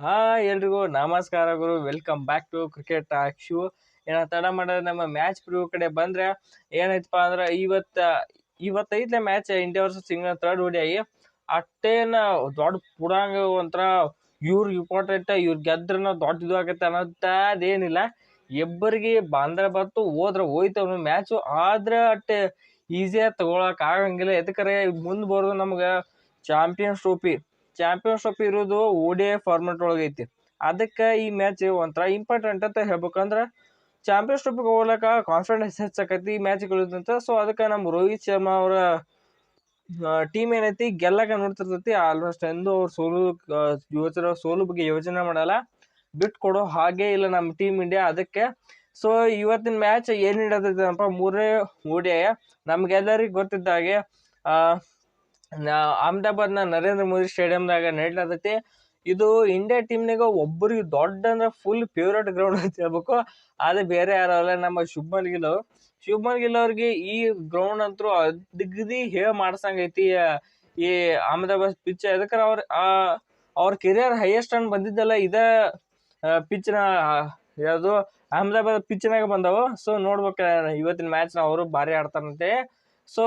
Hi ಎಲ್ರಿಗೂ ನಮಸ್ಕಾರಗಳು welcome back to cricket talk show ಏನ ತಡ ಮಾಡೋದು ನಮ್ಮ ಮ್ಯಾಚ್ ಪ್ರಿವ್ಯೂ ಕಡೆ ಬಂದ್ರೆ ಏನಾಯ್ತಪ್ಪ ಅಂದ್ರೆ ಇವತ್ತ, ಇವತ್ತೈದನೇ match India versus England third ಓಡಿಯಾಗಿ ಅಟ್ಟೇನ ದೊಡ್ಡ ಪುಡಾಂಗ ಒಂಥರ ಇವ್ರ ಇಂಪಾರ್ಟೆಂಟ್ ಇವ್ರ ಗೆದ್ರನ ದೊಡ್ಡ ಇದು ಆಗತ್ತೆ ಅನ್ನೋದೇನಿಲ್ಲ ಇಬ್ಬರಿಗೆ ಬಂದ್ರೆ ಬಂತು ಹೋದ್ರೆ ಹೋಯ್ತು ಅವ್ನು ಮ್ಯಾಚು ಆದ್ರೆ ಅಟ್ಟೆ ಈಸಿಯಾಗಿ ತಗೊಳಕ್ ಆಗಂಗಿಲ್ಲ. ಎದಕ್ಕರೆ ಮುಂದೆ ಬರೋದು ನಮ್ಗೆ ಚಾಂಪಿಯನ್ಸ್ ಟ್ರೋಫಿ ಚಾಂಪಿಯನ್ಸ್ ಟ್ರೋಫಿ ಇರೋದು ಓಡಿ ಫಾರ್ಮೆಟ್ ಒಳಗೆ ಐತಿ. ಅದಕ್ಕೆ ಈ ಮ್ಯಾಚ್ ಒಂಥರ ಇಂಪಾರ್ಟೆಂಟ್ ಅಂತ ಹೇಳ್ಬೇಕಂದ್ರೆ ಚಾಂಪಿಯನ್ಸ್ ಟ್ರೋಫಿಗೆ ಹೋಗ್ಲಕ್ಕ ಕಾನ್ಫಿಡೆನ್ಸ್ ಹೆಚ್ಚಾಕೈತಿ ಈ ಮ್ಯಾಚ್ ಗೆಲ್ಲುತ್ತಂತ ಸೊ ಅದಕ್ಕೆ ನಮ್ಮ ರೋಹಿತ್ ಶರ್ಮಾ ಅವರ ಟೀಮ್ ಏನೈತಿ? ಗೆಲ್ಲಕ ನೋಡ್ತಿರ್ತೈತಿ. ಆಲ್ಮೋಸ್ಟ್ ಎಂದು ಅವ್ರು ಸೋಲು ಯುವಚರ ಸೋಲು ಬಗ್ಗೆ ಯೋಚನೆ ಮಾಡಲ್ಲ. ಬಿಟ್ಟು ಕೊಡೋ ಹಾಗೆ ಇಲ್ಲ ನಮ್ಮ ಟೀಮ್ ಇಂಡಿಯಾ ಅದಕ್ಕೆ. ಸೊ ಇವತ್ತಿನ ಮ್ಯಾಚ್ ಏನ್ ಹಿಡಿದೈತೆ ಅಪ್ಪ ಮೂರನೇ ಓಡಿಯ ನಮ್ಗೆಲ್ಲರಿಗೂ ಗೊತ್ತಿದ್ದ ಹಾಗೆ ಅಹಮದಾಬಾದ್ನ ನರೇಂದ್ರ ಮೋದಿ ಸ್ಟೇಡಿಯಂದಾಗ ನಡೀತೈತಿ ಇದು ಇಂಡಿಯಾ ಟೀಮ್ನಾಗ ಒಬ್ಬರಿಗೆ ದೊಡ್ಡ ಅಂದ್ರೆ ಫುಲ್ ಫೇವ್ರೇಟ್ ಗ್ರೌಂಡ್ ಅಂತ ಹೇಳ್ಬೇಕು. ಅದು ಬೇರೆ ಯಾರು ಅಲ್ಲ, ನಮ್ಮ ಶುಭ್ಮನ್ ಗಿಲ್ ಶುಭ್ಮನ್ ಗಿಲ್ ಅವ್ರಿಗೆ ಈ ಗ್ರೌಂಡ್ ಅಂತೂ ಅದಿಗದಿ ಹೇ ಮಾಡ್ಸಂಗೈತಿ, ಈ ಅಹಮದಾಬಾದ್ ಪಿಚ್ ಅದಕ್ಕೆ ಅವ್ರ ಅವ್ರ ಕೆರಿಯರ್ ಹೈಯೆಸ್ಟ್ ಅನ್ ಬಂದಿದ್ದಲ್ಲ, ಇದ ಪಿಚ್ನ ಯಾವುದು, ಅಹಮದಾಬಾದ್ ಪಿಚ್ನಾಗ ಬಂದವು. ಸೊ ನೋಡ್ಬೇಕು, ಇವತ್ತಿನ ಮ್ಯಾಚ್ನ ಅವರು ಭಾರಿ ಆಡ್ತಾರಂತೆ. ಸೊ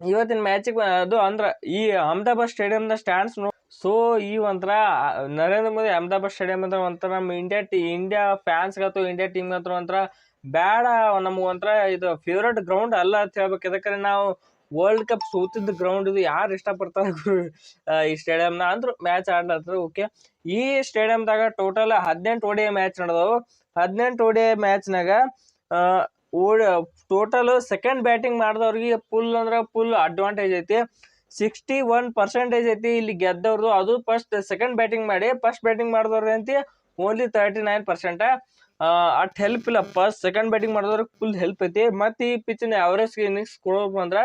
ಇವತ್ತಿನ ಮ್ಯಾಚಿಗೆ ಅದು ಅಂದ್ರ ಈ ಅಹಮದಾಬಾದ್ ಸ್ಟೇಡಿಯಂನ ಸ್ಟ್ಯಾಂಡ್ಸ್ ಸೊ ಈ ಒಂಥರ, ನರೇಂದ್ರ ಮೋದಿ ಅಹಮದಾಬಾದ್ ಸ್ಟೇಡಿಯಂ ಅಂದ್ರೆ ಒಂಥರ ನಮ್ಮ ಇಂಡಿಯಾ ಟೀ ಇಂಡಿಯಾ ಫ್ಯಾನ್ಸ್ಗತ್ತು ಇಂಡಿಯಾ ಟೀಮ್ಗಂತೂ ಒಂಥರ ಬೇಡ ನಮ್ಗೆ ಒಂಥರ ಇದು ಫೇವ್ರೇಟ್ ಗ್ರೌಂಡ್ ಅಲ್ಲ ಅಂತ ಹೇಳ್ಬೇಕು. ಯಾಕಂದ್ರೆ ನಾವು ವರ್ಲ್ಡ್ ಕಪ್ ಸೋತಿದ್ದ ಗ್ರೌಂಡ್ ಇದು ಯಾರು ಇಷ್ಟಪಡ್ತಾರೆ ಈ ಸ್ಟೇಡಿಯಂನ ಅಂದ್ರು ಮ್ಯಾಚ್ ಆಡ್ಲತ್ತರು ಓಕೆ ಈ ಸ್ಟೇಡಿಯಂದಾಗ ಟೋಟಲ್ ಹದಿನೆಂಟು ಓಡಿ ಮ್ಯಾಚ್ ನಡೆದವು. ಹದಿನೆಂಟು ಓಡಿಯ ಮ್ಯಾಚ್ನಾಗ ಓಡ್ ಟೋಟಲ್ ಸೆಕೆಂಡ್ ಬ್ಯಾಟಿಂಗ್ ಮಾಡಿದವ್ರಿಗೆ ಫುಲ್ ಅಂದ್ರೆ ಫುಲ್ ಅಡ್ವಾಂಟೇಜ್ ಐತಿ. ಸಿಕ್ಸ್ಟಿ ಒನ್ ಪರ್ಸೆಂಟೇಜ್ ಐತಿ ಇಲ್ಲಿ ಗೆದ್ದವ್ರದ್ದು ಅದು ಫಸ್ಟ್ ಸೆಕೆಂಡ್ ಬ್ಯಾಟಿಂಗ್ ಮಾಡಿ ಫಸ್ಟ್ ಬ್ಯಾಟಿಂಗ್ ಮಾಡಿದವ್ರು ಅಂತಿ only thirty nine percent at help ಇಲ್ಲ. ಫಸ್ಟ್ ಸೆಕೆಂಡ್ ಬ್ಯಾಟಿಂಗ್ ಮಾಡಿದವ್ರಿಗೆ ಫುಲ್ ಹೆಲ್ಪ್ ಐತಿ. ಮತ್ತು ಈ ಪಿಚ್ನ ಅವರೇಜ್ ಇನ್ನಿಂಗ್ಸ್ ಕೊಡೋದು ಅಂದ್ರೆ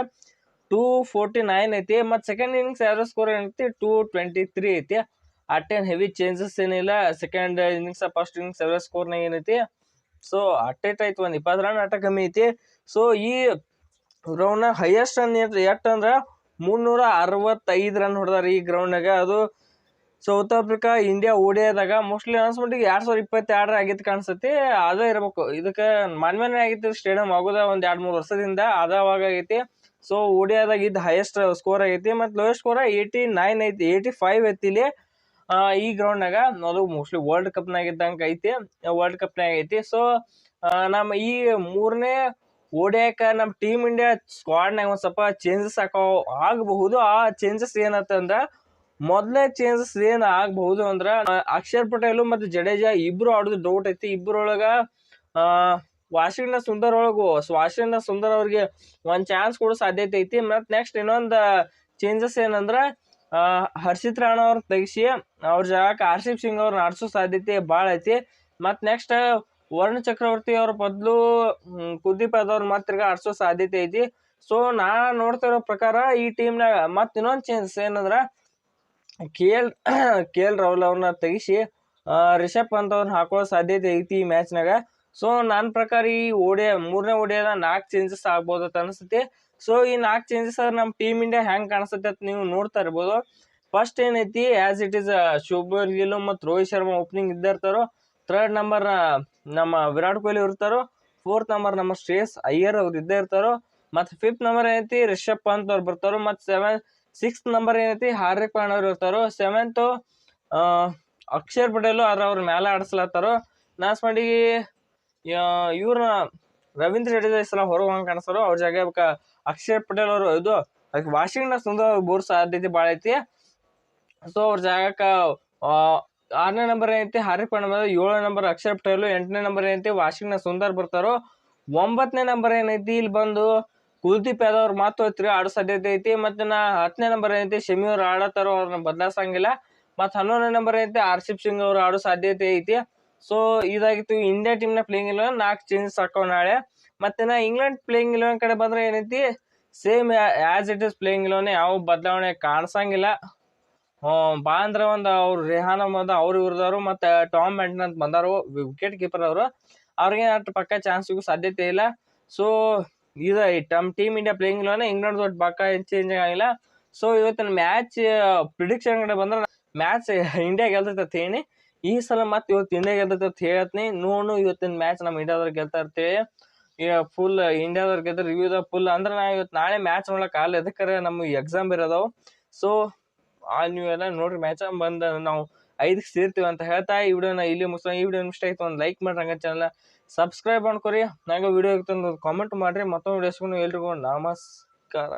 ಟೂ ಫೋರ್ಟಿ ನೈನ್ ಐತಿ. ಮತ್ತು ಸೆಕೆಂಡ್ ಇನ್ನಿಂಗ್ಸ್ ಅವರೇಜ್ ಸ್ಕೋರ್ ಏನೈತಿ? ಟೂ ಟ್ವೆಂಟಿ ತ್ರೀ ಐತಿ. ಅಟ್ ಏನು ಹೆವಿ ಚೇಂಜಸ್ ಏನಿಲ್ಲ. Second innings first innings average ಸ್ಕೋರ್ನಾಗ ಏನೈತಿ? ಸೊ ಅಟ್ಟೆಟ್ ಆಯ್ತು ಒಂದು ಇಪ್ಪತ್ತು ರನ್ ಆಟ ಕಮ್ಮಿ ಐತಿ. ಸೊ ಈ ಗ್ರೌಂಡ್ನ ಹೈಯೆಸ್ಟ್ ರನ್ ಎಷ್ಟು ಅಂದ್ರೆ ಮುನ್ನೂರ ಅರವತ್ತೈದು ರನ್ ಹೊಡೆದಾರ ಈ ಗ್ರೌಂಡ್ನಾಗ ಅದು ಸೌತ್ ಆಫ್ರಿಕಾ ಇಂಡಿಯಾ ಓಡಿಯಾದಾಗ ಮೋಸ್ಟ್ಲಿ ಅನ್ಸ್ಬಿಟ್ಟಿಗೆ ಎರಡು ಸಾವಿರದ ಇಪ್ಪತ್ತೆರಡರ ಆಗಿತ್ತು ಕಾಣಿಸ್ತೈತಿ. ಅದೇ ಇರ್ಬೇಕು. ಇದಕ್ಕೆ ಮಾನ್ಯನೇ ಆಗಿತ್ತು ಸ್ಟೇಡಿಯಂ ಆಗೋದ ಒಂದು ಎರಡು ಮೂರು ವರ್ಷದಿಂದ. ಅವಾಗ ಆಗೈತಿ. ಸೊ ಓಡಿಯಾದಾಗ ಇದ್ದು ಹೈಯೆಸ್ಟ್ ಸ್ಕೋರ್ ಆಗೈತಿ. ಮತ್ತು ಲೋಯೆಸ್ಟ್ ಸ್ಕೋರ್ ಏಯ್ಟಿ ನೈನ್ ಐತಿ. ಏಯ್ಟಿ ಫೈವ್ ಐತಿ ಇಲ್ಲಿ. ಈ ಗ್ರೌಂಡ್ನಾಗ ಅದು ಮೋಸ್ಟ್ಲಿ ವರ್ಲ್ಡ್ ಕಪ್ನಾಗ ಇದ್ದಂಗೆ ಐತಿ ವರ್ಲ್ಡ್ ಕಪ್ನಾಗ ಐತಿ. ಸೊ ನಮ್ಮ ಈ ಮೂರನೇ ಓಡ್ಯಾಕ ನಮ್ಮ ಟೀಮ್ ಇಂಡಿಯಾ ಸ್ಕ್ವಾಡ್ನಾಗ ಒಂದು ಸ್ವಲ್ಪ ಚೇಂಜಸ್ ಹಾಕೋ, ಆಗಬಹುದು. ಆ ಚೇಂಜಸ್ ಏನಂತಂದ್ರೆ ಮೊದಲನೇ ಚೇಂಜಸ್ ಏನು ಆಗಬಹುದು ಅಂದ್ರೆ ಅಕ್ಷರ್ ಪಟೇಲ್ ಮತ್ತು ಜಡೇಜಾ ಇಬ್ರು ಆಡೋದು ಡೌಟ್ ಐತಿ. ಇಬ್ಬರೊಳಗೆ ಆ ವಾಷಿಂಗ್ಟನ್ ಸುಂದರ್ ಒಳಗು ವಾಷಿಂಗ್ನ ಸುಂದರ್ ಅವ್ರಿಗೆ ಒಂದು ಚಾನ್ಸ್ ಕೊಡೋ ಸಾಧ್ಯತೆ ಐತಿ. ಮತ್ತು ನೆಕ್ಸ್ಟ್ ಇನ್ನೊಂದು ಚೇಂಜಸ್ ಏನಂದ್ರ ಹರ್ಷಿತ್ ರಾಣ ಅವ್ರ ತೆಗಿಸಿ, ಅವ್ರ ಜಾಗಕ್ಕೆ ಆರ್ಷಿಪ್ ಸಿಂಗ್ ಅವ್ರನ್ನ ಆಡಿಸೋ ಸಾಧ್ಯತೆ ಭಾಳ ಐತಿ. ಮತ್ತು ನೆಕ್ಸ್ಟ್ ವರುಣ್ ಚಕ್ರವರ್ತಿ ಅವ್ರ ಬದಲು ಕುಲ್ದೀಪ್ ಯಾದವ್ ಮತ್ತೆ ತಿರ್ಗಾ ಆಡ್ಸೋ ಸಾಧ್ಯತೆ ಐತಿ. ಸೊ ನಾ ನೋಡ್ತಿರೋ ಪ್ರಕಾರ ಈ ಟೀಮ್ನಾಗ ಮತ್ ಇನ್ನೊಂದು ಚೇಂಜಸ್ ಏನಂದ್ರೆ K L K L Rahul ಅವ್ರನ್ನ ತೆಗಿಸಿ ರಿಷಬ್ ಪಂತ್ ಅವ್ರನ್ನ ಹಾಕೋ ಸಾಧ್ಯತೆ ಐತಿ ಈ ಮ್ಯಾಚ್ನಾಗ ಸೊ ನನ್ನ ಪ್ರಕಾರ ಈ ಓಡಿಯ ಮೂರನೇ ಓಡಿಯದ ನಾಲ್ಕು ಚೇಂಜಸ್ ಆಗ್ಬೋದು ಅಂತ ಅನಿಸುತ್ತೆ. ಸೊ ಈ ನಾಲ್ಕು ಚೇಂಜಸ್ ನಮ್ಮ ಟೀಮ್ ಇಂಡಿಯಾ ಹೆಂಗೆ ಕಾಣಿಸುತ್ತೆ ಅಂತ ನೀವು ನೋಡ್ತಾ ಇರ್ಬೋದು. ಫಸ್ಟ್ ಏನೈತಿ ಆ್ಯಸ್ ಇಟ್ ಈಸ್ ಶುಭರ್ ಗಿಲ್ ಮತ್ತು ರೋಹಿತ್ ಶರ್ಮಾ ಓಪನಿಂಗ್ ಇದ್ದೇ ಇರ್ತಾರೋ ಥರ್ಡ್ ನಂಬರ್ ನಮ್ಮ ವಿರಾಟ್ ಕೊಹ್ಲಿ ಇರ್ತಾರೋ ಫೋರ್ತ್ ನಂಬರ್ ನಮ್ಮ ಶ್ರೇಯಸ್ ಅಯ್ಯರ್ ಅವ್ರು ಇದ್ದೇ ಇರ್ತಾರೋ, ಮತ್ತು ಫಿಫ್ತ್ ನಂಬರ್ ಏನೈತಿ, ರಿಷಬ್ ಪಂತ್ ಅವ್ರು ಬರ್ತಾರೋ, ಮತ್ತು ಸೆವೆನ್ ಸಿಕ್ಸ್ತ್ ನಂಬರ್ ಏನೈತಿ, ಹಾರ್ದಿಕ್ ಪಾಂಡ್ಯ ಅವ್ರು ಇರ್ತಾರೋ ಸೆವೆಂತು ಅಕ್ಷರ್ ಪಟೇಲು ಅದ್ರ ಅವ್ರ ಮೇಲೆ ಆಡಿಸ್ಲತ್ತಾರೋ, ನಾಸ್ ಮಾಡಿ ಇವ್ರನ್ನ ರವೀಂದ್ರ ಜಡೇಜಾ ಸಲ ಹೊರಗೆ ಕಾಣಿಸ್ತಾರೋ ಅವ್ರ ಜಾಗ ಅಕ್ಷಯ್ ಪಟೇಲ್ ಅವರು ಇದು ವಾಷಿಂಗ್ಟನ್ ಸುಂದರ್ ಬೋರ್ ಸಾಧ್ಯತೆ ಭಾಳ ಐತಿ. ಸೊ ಅವ್ರ ಜಾಗಕ್ಕೆ ಆರನೇ ನಂಬರ್ ಏನೈತಿ? ಹಾರ್ದಿಕ್ ಪಾಂಡ್ಯ ಏಳನೇ ನಂಬರ್ ಅಕ್ಷರ್ ಪಟೇಲ್, ಎಂಟನೇ ನಂಬರ್ ಏನೈತಿ? ವಾಷಿಂಗ್ಟನ್ ಸುಂದರ್ ಬರ್ತಾರೋ. ಒಂಬತ್ತನೇ ನಂಬರ್ ಏನೈತಿ? ಇಲ್ಲಿ ಬಂದು ಕುಲ್ದೀಪ್ ಯಾದವ್ ಮಾತು ಐತ್ರಿ ಆಡೋ ಸಾಧ್ಯತೆ ಐತಿ. ಮತ್ತೆ ನಾ ಹತ್ತನೇ ನಂಬರ್ ಏನೈತಿ? ಶಮಿ ಅವ್ರು ಆಡತ್ತಾರೋ ಅವ್ರನ್ನ ಬದಲಾಸಂಗಿಲ್ಲ ಮತ್ತು ಹನ್ನೊಂದನೇ ನಂಬರ್ ಏನೈತಿ? ಆರ್ಶಿಪ್ ಸಿಂಗ್ ಅವ್ರು ಆಡೋ ಸಾಧ್ಯತೆ ಐತಿ. ಸೊ ಇದಾಗಿತ್ತು ಇಂಡಿಯಾ ಟೀಮ್ನ ಪ್ಲೇಯಿಂಗ್ ಇಲೆವೆನ್ ನಾಲ್ಕು ಚೇಂಜಸ್ ಹಾಕೋ ನಾಳೆ. ಮತ್ತೆ ನಾ ಇಂಗ್ಲೆಂಡ್ ಪ್ಲೇಯಿಂಗ್ ಇಲೆವೆನ್ ಕಡೆ ಬಂದ್ರೆ ಏನೈತಿ? Same as it is playing eleven ಯಾವ ಬದಲಾವಣೆ ಕಾಣಿಸಂಗಿಲ್ಲ. ಬಾ ಅಂದ್ರೆ ಒಂದು ಅವ್ರು ರೆಹಾನ ಅಹಮದ್ ಅವ್ರು ಇವ್ರದವ್ರು ಮತ್ತೆ ಟಾಮ್ ಬ್ಯಾಂಟನ್ ಅಂತ ಬಂದವರು ವಿಕೆಟ್ ಕೀಪರ್ ಅವರು. ಅವ್ರಿಗೆ ಅಷ್ಟು ಪಕ್ಕ ಚಾನ್ಸ್ ಸಿಗೋ ಸಾಧ್ಯತೆ ಇಲ್ಲ. ಸೊ ಇದು ಟಮ್ team India playing eleven England ದೊಡ್ಡ ಪಕ್ಕ ಚೇಂಜ್ ಆಗಿಲ್ಲ ಸೊ ಇವತ್ತಿನ ಮ್ಯಾಚ್ ಪ್ರಿಡಿಕ್ಷನ್ ಕಡೆ ಬಂದ್ರೆ ಮ್ಯಾಚ್ ಇಂಡಿಯಾ ಗೆಲ್ತೈತೆ ಹೇಳಿ. ಈ ಸಲ ಮತ್ತೆ ಇವತ್ತು ಇಂಡಿಯಾ ಗೆಲ್ತೈತೆ ಅಂತ ಹೇಳ್ತೀನಿ. ನೋಡು ಇವತ್ತಿನ ಮ್ಯಾಚ್ ನಮ್ಮ ಇಂಡಿಯಾದವ್ರು ಗೆಲ್ತಾ ಇರ್ತೀವಿ ಈಗ ಫುಲ್ ಇಂಡಿಯಾದವ್ರು ಗೆದ್ರೆ ರಿವ್ಯೂದ ಫುಲ್ ಅಂದ್ರೆ ನಾ ಇವತ್ತು ನಾಳೆ ಮ್ಯಾಚ್ ನೋಡಕ್ ಆಗಲ್ಲ ಎದಕ್ಕರೆ ನಮ್ಮ ಎಕ್ಸಾಮ್ ಇರೋದವು. ಸೊ ಆ ನೀವೆಲ್ಲ ನೋಡ್ರಿ ಮ್ಯಾಚ್ ಬಂದ ನಾವು ಐದಕ್ಕೆ ಸೇರ್ತೀವಿ ಅಂತ ಹೇಳ್ತಾ ಈ ವಿಡಿಯೋನ ಇಲ್ಲಿ ಮುಗಿಸೋಣ ಈ ವಿಡಿಯೋ ಇಷ್ಟ ಆಯ್ತು ಒಂದು ಲೈಕ್ ಮಾಡ್ರಿ ಹಂಗೆ ಚಾನಲ್ ಸಬ್ಸ್ಕ್ರೈಬ್ ಮಾಡ್ಕೊರಿ. ನಂಗೆ ವಿಡಿಯೋ ಇರ್ತಂದು ಕಾಮೆಂಟ್ ಮಾಡ್ರಿ. ಮತ್ತೊಂದು ವಿಡಿಯೋ ಎಲ್ರಿಗೂ. ನಮಸ್ಕಾರ.